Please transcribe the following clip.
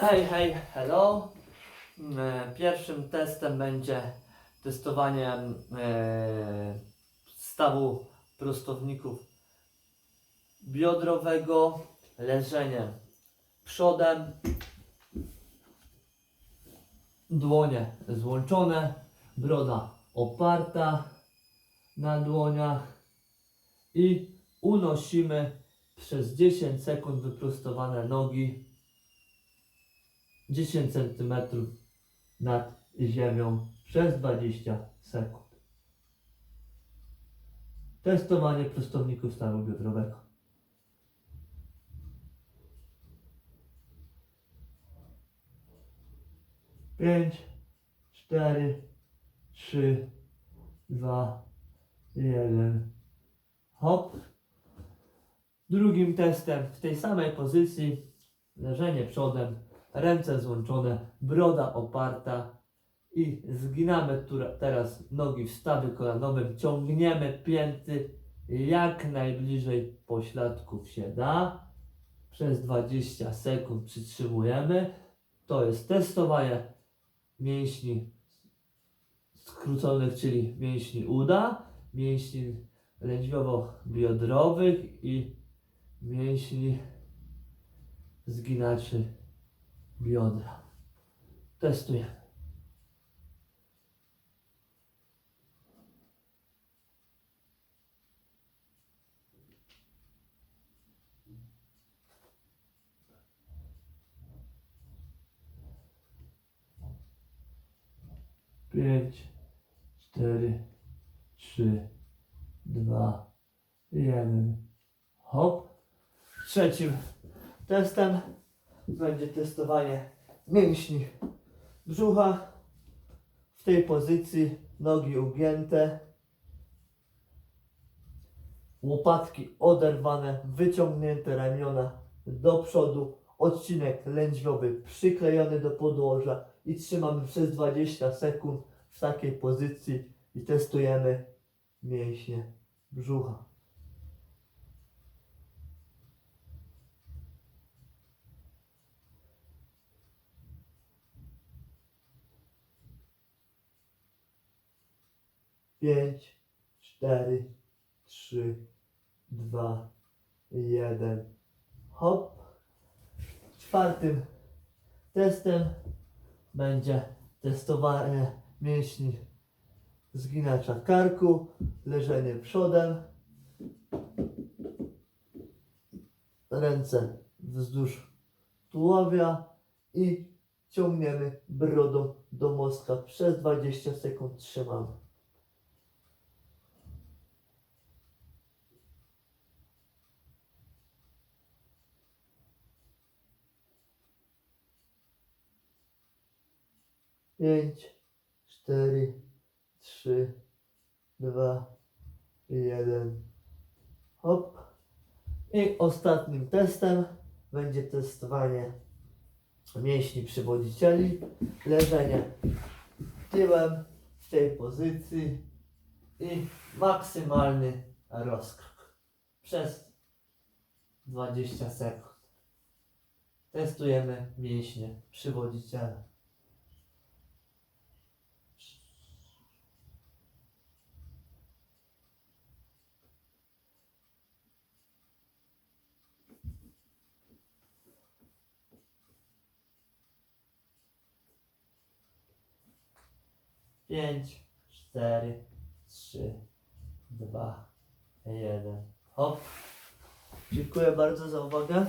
Hej, hej, hello. E, Pierwszym testem będzie testowanie e, stawu prostowników biodrowego, leżenie przodem, dłonie złączone, broda oparta na dłoniach i unosimy przez 10 sekund wyprostowane nogi 10 cm nad ziemią przez 20 sekund. Testowanie prostowników stawu biodrowego. Pięć, cztery, trzy, dwa, jeden. Hop. Drugim testem w tej samej pozycji leżenie przodem, ręce złączone, broda oparta i zginamy teraz nogi w stawie kolanowym, ciągniemy pięty jak najbliżej pośladków się da. Przez 20 sekund przytrzymujemy. To jest testowanie mięśni skróconych, czyli mięśni uda, mięśni lędźwiowo-biodrowych i mięśni zginaczy biodra. Testujemy. Pięć, cztery, trzy, dwa, jeden. Hop. Trzecim testem będzie testowanie mięśni brzucha. W tej pozycji nogi ugięte, łopatki oderwane, wyciągnięte ramiona do przodu, odcinek lędźwiowy przyklejony do podłoża i trzymamy przez 20 sekund w takiej pozycji i testujemy mięśnie brzucha. Pięć, cztery, trzy, dwa, jeden. Hop. Czwartym testem będzie testowanie mięśni zginacza karku, leżenie przodem, ręce wzdłuż tułowia i ciągniemy brodą do mostka. Przez 20 sekund trzymamy. Pięć, cztery, trzy, dwa, jeden. Hop. I ostatnim testem będzie testowanie mięśni przywodzicieli. Leżenie tyłem w tej pozycji i maksymalny rozkrok przez 20 sekund. Testujemy mięśnie przywodziciela. Pięć, cztery, trzy, dwa, jeden. Hop. Dziękuję bardzo za uwagę.